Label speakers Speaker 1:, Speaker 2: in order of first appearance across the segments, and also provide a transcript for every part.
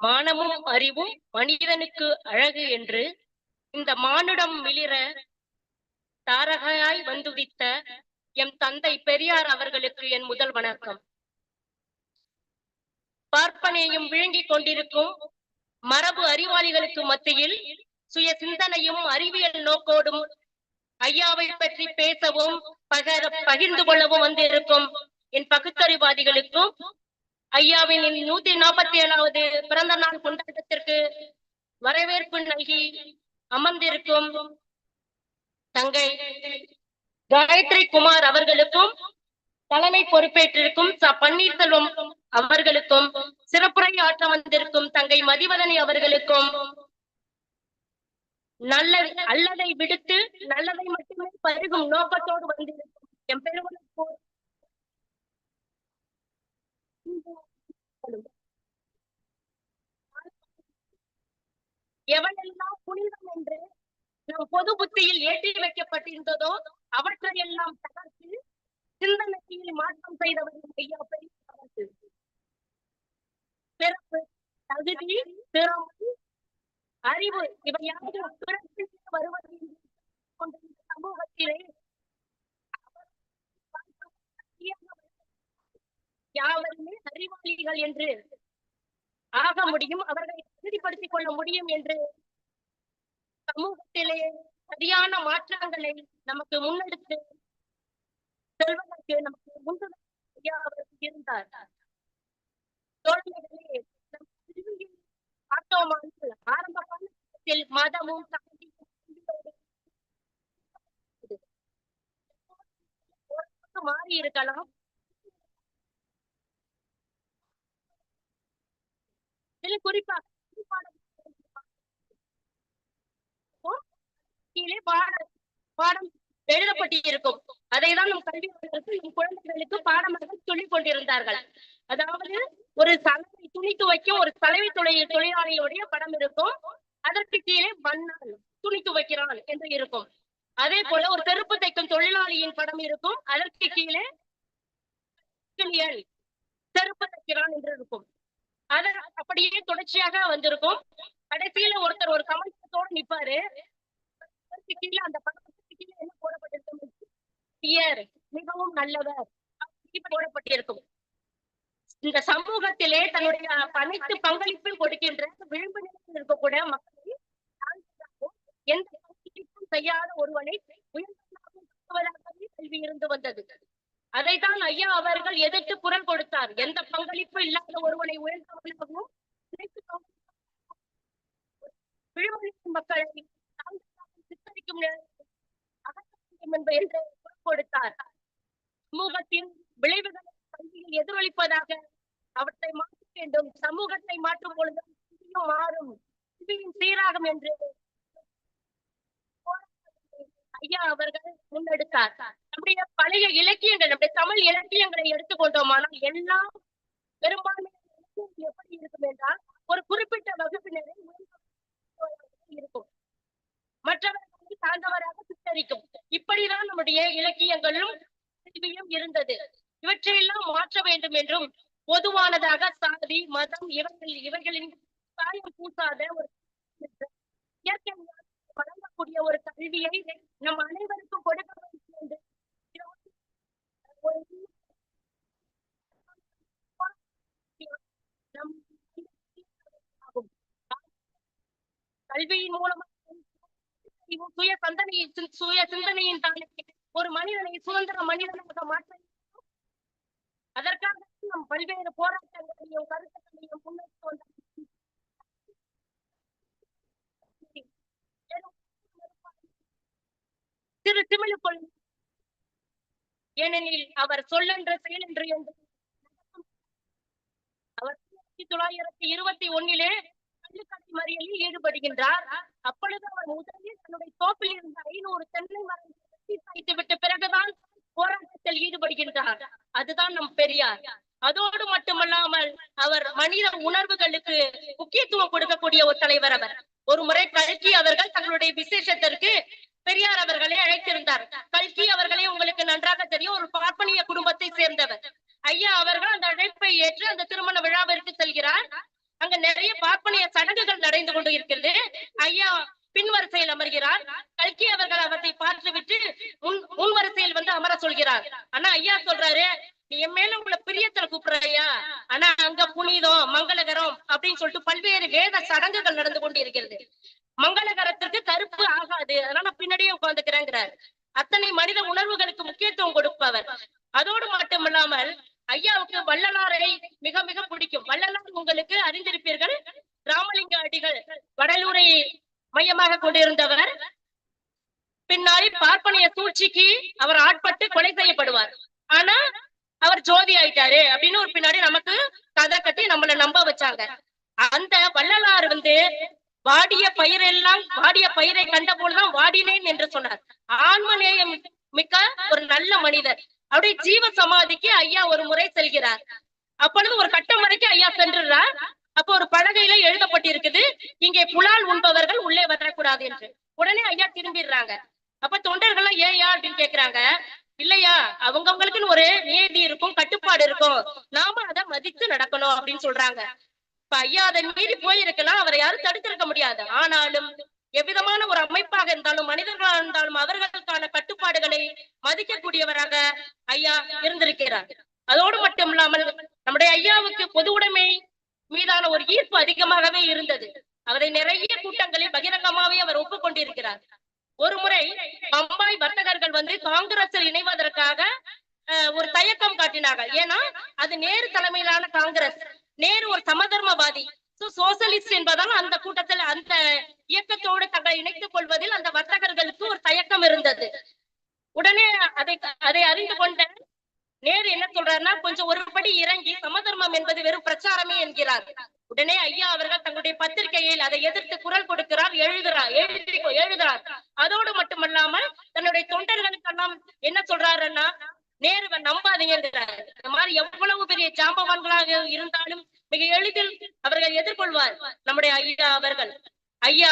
Speaker 1: மானமும் அறிவும் மனிதனுக்கு அழகு என்று இந்த மானுடம் மிளிர தாரகையாய் வந்துதித்த எம் தந்தை பெரியார் அவர்களுக்கு என் முதல் வணக்கம். பார்ப்பனையும் விழுங்கிக் கொண்டிருக்கும் மரபு அறிவாளிகளுக்கு மத்தியில் சுய சிந்தனையும் அறிவியல் நோக்கோடும் ஐயாவை பற்றி பேசவும் பகர பகிர்ந்து கொள்ளவும் வந்திருக்கும் என் பகுத்தறிவாதிகளுக்கும் ஐயாவின் நூத்தி நாற்பத்தி ஏழாவது பிறந்த நாள் கொண்டாட்டத்திற்கு வரவேற்பு நல்கி அமர்ந்திருக்கும் தங்கை காயத்ரி குமார் அவர்களுக்கும் தலைமை பொறுப்பேற்றிருக்கும் ச பன்னீர்செல்வம் அவர்களுக்கும் சிறப்புரை ஆற்ற வந்திருக்கும் தங்கை மதிவதனி அவர்களுக்கும் நல்ல அல்லதை விடுத்து நல்லதை மட்டுமே பருகும் நோக்கத்தோடு வந்திருக்கும் என் எவனெல்லாம் புனிதம் என்று நம் பொது புத்தியில் ஏற்றி வைக்கப்பட்டிருந்ததோ அவற்றையெல்லாம் தகர்த்து சிந்தனையில் மாற்றம் செய்தவரின் ஐயா பெரியார் பிறப்பு தகுதி திறமை அறிவு இவை யாரும் பிறப்பில் வருவது என்று கொண்ட சமூகத்திலே யாவரும் அறிவாளிகள் என்று ஆக முடியும் அவர்களை தகுதிப்படுத்திக் கொள்ள முடியும் என்று சமூகத்திலே சரியான மாற்றங்களை நமக்கு முன்னெடுத்து செல்வதற்கு நமக்கு முன்னுதாரணம் ஐயா இருந்தார். தோழர்களே, நம் பார்த்தோமானால் ஆரம்ப காலத்தில் மதமும் மாறி இருக்கலாம் இதுல குறிப்பாக கீழே பாடம் பாடம் எழுதப்பட்டிருக்கும். அதை தான் நம் கல்வி நம் குழந்தைகளுக்கு பாடமாக சொல்லிக் கொண்டிருந்தார்கள். அதாவது ஒரு சலவை துணி துவைக்கும் ஒரு சலவை தொழில் தொழிலாளியுடைய படம் இருக்கும். அதற்கு கீழே மன்னால் துணி துவைக்கிறான் என்று இருக்கும். அதே போல ஒரு செருப்பு தைக்கும் தொழிலாளியின் படம் இருக்கும். அதற்கு கீழே செருப்பு தைக்கிறான் என்று இருக்கும். அது அப்படியே தொடர்ச்சியாக வந்திருக்கும். கடைசியில ஒருத்தர் ஒரு கமெண்டத்தோடு நிப்பாரு. கீழே அந்த படத்துக்கு கீழே என்ன போடப்பட்டிருக்கும் டியர் மிகவும் நல்லவர். போடப்பட்டிருக்கும். இந்த சமூகத்திலே தன்னுடைய அனைத்து பங்களிப்பும் கொடுக்கின்ற விளிம்பு நிலையில் இருக்கக்கூடிய மக்களை எந்த செய்யாத ஒருவனை உயர்ந்தவராகவே கல்வி இருந்து வந்தது. அதைத்தான் ஐயா அவர்கள் எதிர்த்து குரல் கொடுத்தார். எந்த பங்களிப்பும் இல்லாத ஒருவனை உயர்ந்தவர்களாகவும் மக்களை சித்தரிக்கும் என்று குரல் கொடுத்தார். சமூகத்தின் விளைவுகளை கல்வியில் எதிரொலிப்பதாக அவற்றை மாற்ற வேண்டும். சமூகத்தை மாற்றும் பொழுது மாறும். சீராகும் என்று ஐயா அவர்கள் முன்னெடுத்தார். நம்முடைய பழைய இலக்கியங்கள் நம்முடைய தமிழ் இலக்கியங்களை எடுத்துக்கொண்டோமானால் எல்லாம் பெரும்பான்மை எப்படி இருக்கும் என்றால் ஒரு குறிப்பிட்ட வகுப்பினரை இருக்கும். மற்றவர்களை சார்ந்தவராக சித்தரிக்கும். இப்படிதான் நம்முடைய இலக்கியங்களும் கல்வியும் இருந்தது. இவற்றையெல்லாம் மாற்ற வேண்டும் என்றும் பொதுவானதாக சாதி மதம் இவர்கள் இவர்களின் சாயம் பூசாத ஒரு இயற்கை வழங்கக்கூடிய ஒரு கல்வியை நம் அனைவருக்கும் கொடுக்க வேண்டும் என்று ஒரு நம் ஆகும். கல்வியின் மூலமாக சுய சந்தனையின் சுய சிந்தனையின் தானே ஒரு மனிதனை சுதந்திர மனிதனாக மாற்ற அதற்காக நம் பல்வேறு போராட்டங்களையும் கருத்துக்களையும் முன்னெடுத்து வந்த திரு திமிழுக்குள் ஏனெனில் அவர் சொல்லென்ற செயலென்று என்று அவர் ஆயிரத்தி தொள்ளாயிரத்தி இருபத்தி ஒன்னிலே கள்ளுக்கடை மறியலில் ஈடுபடுகின்றார். அப்பொழுது அவர் முதலில் தன்னுடைய தோப்பில் இருந்த ஐநூறு தென்னை மரங்களை சாய்த்து விட்ட பிறகுதான் போராட்டத்தில் ஈடுபடுகின்றார். அதுதான் நம் பெரியார். அதோடு மட்டுமல்லாமல் அவர் மனித உணர்வுகளுக்கு முக்கியத்துவம் கொடுக்கக்கூடிய ஒரு தலைவர் அவர். ஒரு முறை கல்கி அவர்கள் தங்களுடைய விசேஷத்திற்கு பெரியார் அவர்களை அழைத்திருந்தார். கல்கி அவர்களே உங்களுக்கு நன்றாக தெரியும் ஒரு பார்ப்பனிய குடும்பத்தை சேர்ந்தவர். ஐயா அவர்கள் அந்த அழைப்பை ஏற்று அந்த திருமண விழாவிற்கு செல்கிறார். அங்க நிறைய பார்ப்பனிய சடங்குகள் நடந்து கொண்டு இருக்கிறது. ஐயா பின்வரிசையில் அமர்கிறார். கல்கி அவர்கள் அவற்றை பார்த்துவிட்டு முன் முன் வரிசையில் வந்து அமர சொல்கிறார். ஆனா ஐயா சொல்றாரு நீ என் மேல உங்களை பிரியத்துல கூப்பிடுறையா ஆனா அங்க புனிதம் மங்களகரம் அப்படின்னு சொல்லிட்டு பல்வேறு வேத சடங்குகள் நடந்து கொண்டு இருக்கிறது மங்களகரத்திற்கு கருப்பு ஆகாது. அதனால நான் பின்னாடியே உட்கார்ந்துக்கிறேங்கிறார். அத்தனை மனித உணர்வுகளுக்கு முக்கியத்துவம் கொடுப்பவர். அதோடு மட்டும் இல்லாமல் ஐயாவுக்கு வள்ளலாரை மிக மிக பிடிக்கும். வள்ளலார் உங்களுக்கு அறிந்திருப்பீர்கள். ராமலிங்க அடிகள் வடலூரை மையமாக கொண்டிருந்தவர். பின்னாடி பார்ப்பனைய சூழ்ச்சிக்கு அவர் ஆட்பட்டு கொலை செய்யப்படுவார். ஆனா அவர் ஜோதி ஆயிட்டாரு அப்படின்னு ஒரு பின்னாடி நமக்கு கதை கட்டி நம்மள நம்ப வச்சாங்க. அந்த வள்ளலார் வந்து வாடிய பயிரெல்லாம் வாடிய பயிரை கண்ட போலதான் வாடினேன் என்று சொன்னார். ஆன்மநேயம் மிக்க ஒரு நல்ல மனிதர். அப்படியே ஜீவ சமாதிக்கு ஐயா ஒரு முறை செல்கிறார். அப்பொழுது ஒரு கட்டம் வரைக்கும் ஐயா சென்றுறார் அப்போ ஒரு பலகையில எழுதப்பட்டிருக்குது இங்கே புலால் உண்பவர்கள் உள்ளே வரக்கூடாது என்று. உடனே ஐயா திரும்பிடுறாங்க. அப்ப தொண்டர்கள் ஏயா அப்படின்னு கேக்குறாங்க. இல்லையா அவங்கவங்களுக்குன்னு ஒரு நியதி இருக்கும் கட்டுப்பாடு இருக்கும். நாம அதை மதித்து நடக்கணும் அப்படின்னு சொல்றாங்க. இப்ப ஐயா அதை மீறி போயிருக்கலாம் அவரை யாரும் தடுத்திருக்க முடியாது. ஆனாலும் எவ்விதமான ஒரு அமைப்பாக இருந்தாலும் மனிதர்களாக இருந்தாலும் அவர்களுக்கான கட்டுப்பாடுகளை மதிக்கக்கூடியவராக ஐயா இருந்திருக்கிறார். அதோடு மட்டும் இல்லாமல் நம்முடைய ஐயாவுக்கு பொது உடைமை மீதான ஒரு ஈர்ப்பு அதிகமாகவே இருந்தது. அவரை நிறைய கூட்டங்களில் பகிரங்கமாவே அவர் ஒப்புக்கொண்டிருக்கிறார். ஒரு முறை பம்பாய் வர்த்தகர்கள் வந்து காங்கிரஸில் இணைவதற்காக ஒரு தயக்கம் காட்டினார்கள். ஏன்னா அது நேரு தலைமையிலான காங்கிரஸ். நேரு ஒரு சமதர்மவாதி. சோ சோசலிஸ்ட் என்பதால் அந்த கூட்டத்தில் அந்த இயக்கத்தோடு தங்களை இணைத்துக் கொள்வதில் அந்த வர்த்தகர்களுக்கு ஒரு தயக்கம் இருந்தது. உடனே அதை அதை அறிந்து கொண்ட நேரு என்ன சொல்றாருன்னா கொஞ்சம் ஒருபடி இறங்கி சமதர்மம் என்பது வெறும் பிரச்சாரமே என்கிறார். உடனே ஐயா அவர்கள் தங்களுடைய பத்திரிகையில் அதை எதிர்த்து குரல் கொடுக்கிறார் எழுதுறார் எழுதி எழுதுறார் அதோடு மட்டுமல்லாமல் தன்னுடைய தொண்டர்களுக்கெல்லாம் என்ன சொல்றாருன்னா நேருவை நம்பாதீங்கிறார் இந்த மாதிரி எவ்வளவு பெரிய ஜாம்பவான்களாக இருந்தாலும் மிக எளிதில் அவர்கள் எதிர்கொள்வார் நம்முடைய ஐயா அவர்கள். ஐயா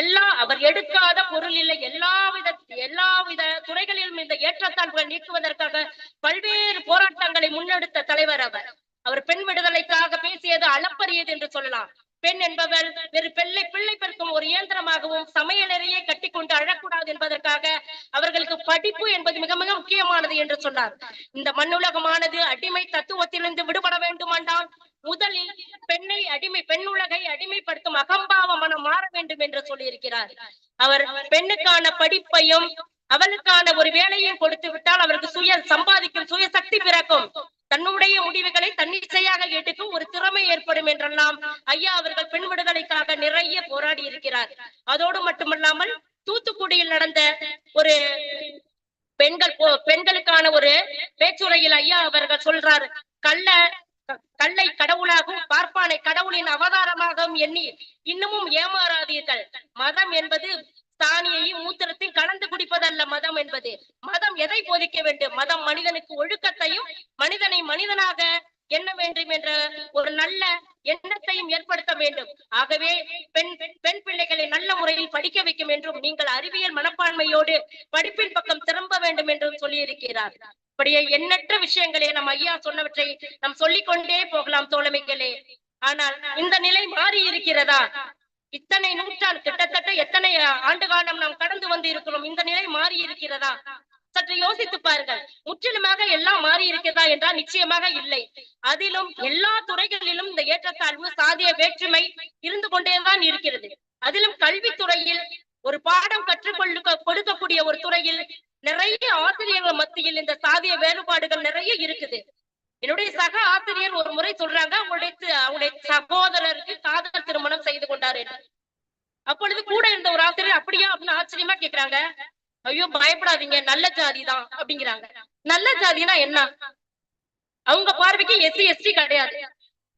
Speaker 1: எல்லா அவர் எடுக்காத பொருள் இல்லை. எல்லா வித எல்லா வித துறைகளிலும் இந்த ஏற்றத்தாழ்வுகள் நீக்குவதற்காக பல்வேறு போராட்டங்களை முன்னெடுத்த தலைவர் அவர். அவர் பெண் விடுதலைக்காக பேசியது அளப்பரியது என்று சொல்லலாம். பெண் என்பவர் வெறு பிள்ளை பிள்ளை பெருக்கும் ஒரு இயந்திரமாகவும் சமையலறையை கட்டிக்கொண்டு அழக்கூடாது என்பதற்காக அவர்களுக்கு படிப்பு என்பது மிக மிக முக்கியமானது என்று சொன்னார். இந்த மண்ணுலகமானது அடிமை தத்துவத்திலிருந்து விடுபட வேண்டுமாண்டால் முதலில் பெண்ணை அடிமை பெண் உலகை அடிமைப்படுத்தும் அகம்பாவ மனம் மாற வேண்டும் என்று சொல்லியிருக்கிறார். அவர் பெண்ணுக்கான படிப்பையும் அவளுக்கான ஒரு வேலையும் கொடுத்து விட்டால் அவருக்கு சுய சம்பாதிக்கும் சுய சக்தி பிறக்கும். தன்னுடைய முடிவுகளை தன்னிச்சையாக எடுக்கும் ஒரு திறமை ஏற்படும் என்றெல்லாம் ஐயா அவர்கள் பெண் விடுதலைக்காக நிறைய போராடி இருக்கிறார். அதோடு மட்டுமல்லாமல் தூத்துக்குடியில் நடந்த ஒரு பெண்கள் போ- பெண்களுக்கான ஒரு பேச்சுரையில் ஐயா அவர்கள் சொல்றாரு கள்ள கல்லை கடவுளாகவும் பார்ப்பானை கடவுளின் அவதாரமாகவும் எண்ணி இன்னமும் ஏமாறாதீர்கள். மதம் என்பது சாணியையும் மூத்திரத்தையும் கலந்து குடிப்பதல்ல மதம் என்பது. மதம் எதை போதிக்க வேண்டும்? மதம் மனிதனுக்கு ஒழுக்கத்தையும் மனிதனை மனிதனாக எண்ண வேண்டும் என்ற ஒரு நல்ல எண்ணத்தையும் ஏற்படுத்த வேண்டும். ஆகவே பெண் பெண் பிள்ளைகளை நல்ல முறையில் படிக்க வைக்கும் என்றும் நீங்கள் அறிவியல் மனப்பான்மையோடு படிப்பின் பக்கம் திரும்ப வேண்டும் என்றும் சொல்லியிருக்கிறார். இப்படியே எண்ணற்ற விஷயங்களே நம் ஐயா சொன்னவற்றை நாம் சொல்லிக்கொண்டே போகலாம் தோழமைகளே. ஆனால் இந்த நிலை மாறி இருக்கிறதா? இத்தனை நூற்றாண்டு கிட்டத்தட்ட எத்தனை ஆண்டு காலம் நாம் கடந்து வந்து இருக்கிறோம்? இந்த நிலை மாறி இருக்கிறதா? சற்று யோசித்து பாருங்கள். முற்றிலுமாக எல்லாம் மாறி இருக்கிறதா என்றால் நிச்சயமாக இல்லை. அதிலும் எல்லா துறைகளிலும் இந்த ஏற்றத்தாழ்வு சாதிய வேற்றுமை இருந்து கொண்டேதான் இருக்கிறது. அதிலும் கல்வித்துறையில் ஒரு பாடம் கற்றுக்கொள்ள கொடுக்கக்கூடிய ஒரு துறையில் நிறைய ஆசிரியர்கள் மத்தியில் இந்த சாதிய வேறுபாடுகள் நிறைய இருக்குது. என்னுடைய சக ஆசிரியர் ஒரு முறை சொல்றாங்க அவங்களுடைய அவங்களுடைய சகோதரருக்கு காதல் திருமணம் செய்து கொண்டார் அப்பொழுது கூட இருந்த ஒரு ஆசிரியர் அப்படியா? அப்படின்னு ஆச்சரியமா கேக்குறாங்க. ஐயோ பயப்படாதீங்க நல்ல ஜாதி தான் அப்படிங்கிறாங்க. நல்ல ஜாதினா என்ன? அவங்க பார்வைக்கு எஸ்சி எஸ்டி கிடையாது.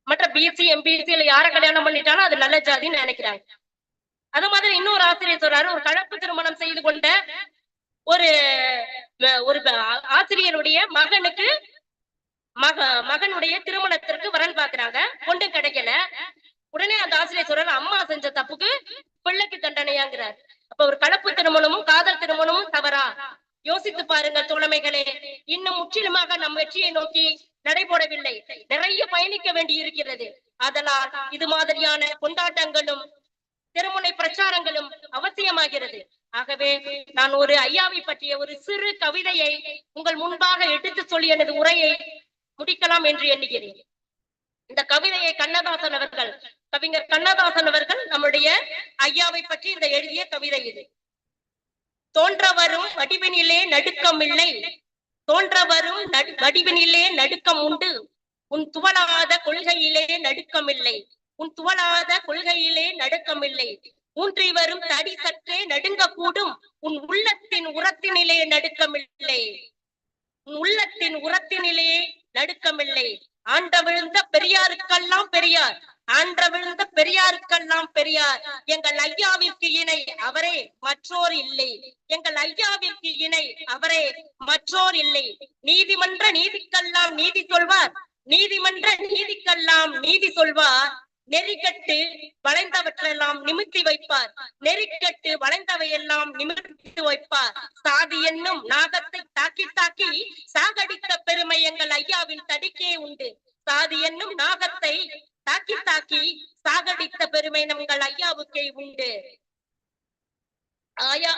Speaker 1: மற்ற பிசி எம்பிசி இல்ல யார கல்யாணம் பண்ணிட்டாலும் அது நல்ல ஜாதின்னு நினைக்கிறாங்க. அது மாதிரி இன்னொரு ஆசிரியர் சொல்றாரு ஒரு கலப்பு திருமணம் செய்து கொண்ட ஒரு ஒரு ஆசிரியருடைய மகனுக்கு மக மகனுடைய திருமணத்திற்கு வரன் பாக்குறாங்க பொண்ணு கிடைக்கல. உடனே அந்த ஆசிரியர் சொல்றாரு அம்மா செஞ்ச தப்புக்கு பிள்ளைக்கு தண்டனையாங்கிறார். அப்ப ஒரு கலப்பு திருமணமும் காதல் திருமணமும் தவறா? யோசித்து பாருங்க தோழமைகளே. இன்னும் முற்றிலுமாக நம் வெற்றியை நோக்கி நடைபோடவில்லை. நிறைய பயணிக்க வேண்டி இருக்கிறது அதனால் இது மாதிரியான கொண்டாட்டங்களும் திருமுனை பிரச்சாரங்களும் அவசியமாகிறது. ஆகவே நான் ஒரு ஐயாவை பற்றிய ஒரு சிறு கவிதையை உங்கள் முன்பாக எடுத்து சொல்லி எனது உரையை முடிக்கலாம் என்று எண்ணுகிறேன். இந்த கவிதையை கண்ணதாசன் அவர்கள் கவிஞர் கண்ணதாசன் அவர்கள் நம்முடைய ஐயாவை பற்றி இந்த எழுதிய கவிதை இது. தோன்ற வரும் வடிவினிலே நடுக்கமில்லை தோன்ற வரும் நடு- வடிவினிலே நடுக்கம் உண்டு. உன் துவலாத கொள்கையிலே நடுக்கமில்லை உன் துவளாத கொள்கையிலே நடுக்கமில்லை ஊன்றி வரும் தடி சற்றே நடுங்கக்கூடும். உன் உள்ளத்தின் உரத்தினிலே நடுக்கமில்லை. உன் உள்ளத்தின் உரத்தினிலே நடுக்கமில்லை. ஆண்ட விழுந்த பெரியாருக்கெல்லாம் பெரியார். ஆண்ட விழுந்த பெரியாருக்கெல்லாம் பெரியார். எங்கள் ஐயாவிற்கு இணை அவரே மற்றோர் இல்லை. எங்கள் ஐயாவிற்கு இணை அவரே மற்றோர் இல்லை. நீதிமன்ற நீதிக்கெல்லாம் நீதி சொல்வார். நீதிமன்ற நீதிக்கெல்லாம் நீதி சொல்வார். நெறிக்கட்டு வளைந்தவற்றெல்லாம் நிமித்தி வைப்பார். நெறிக்கட்டு வளைந்தவையெல்லாம் நிமித்தி வைப்பார். சாதி என்னும் நாகத்தை தாக்கி தாக்கி சாகடித்த பெருமை எங்கள் ஐயாவின் தடிக்கே உண்டு. சாதி என்னும் நாகத்தை தாக்கி தாக்கி சாகடித்த பெருமை நங்கள் ஐயாவுக்கே உண்டு. ஆயா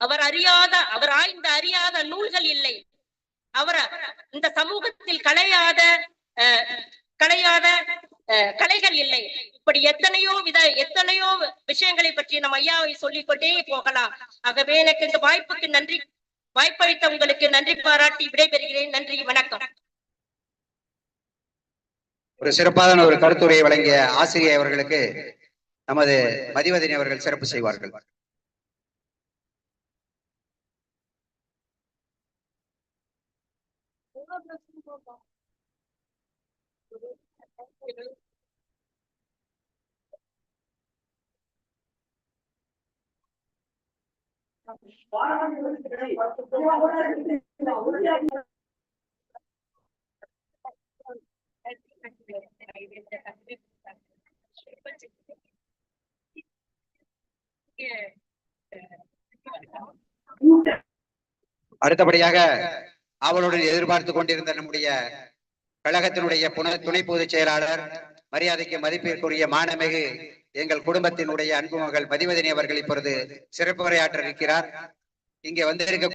Speaker 1: அவர் அறியாத அவர் ஆய்ந்த அறியாத நூல்கள் இல்லை. அவர் இந்த சமூகத்தில் கலையாத அஹ், கலையாத கலைகள் இல்லை. இப்படி எத்தனையோ வித எத்தனையோ விஷயங்களை பற்றி நம் ஐயாவை சொல்லிக் கொண்டே போகலாம். ஆகவே எனக்கு இந்த வாய்ப்புக்கு நன்றி. வாய்ப்பளித்த உங்களுக்கு நன்றி பாராட்டி விடைபெறுகிறேன். நன்றி வணக்கம்.
Speaker 2: ஒரு சிறப்பான ஒரு கருத்துரையை வழங்கிய ஆசிரியர் அவர்களுக்கு நமது மதிவதனி அவர்கள் சிறப்பு செய்வார்கள். அடுத்தபடியாக அவளுடன் எதிர்பார்த்து கொண்டிருந்த நம்முடைய கழகத்தினுடைய புன- துணை பொதுச் செயலாளர் மரியாதைக்கு மதிப்பிற்குரிய மானமிகு எங்கள் குடும்பத்தினுடைய அன்பு மகள் மதிவதனி அவர்கள் இப்பொழுது சிறப்பு உரையாற்ற இருக்கிறார் இங்கே வந்திருக்க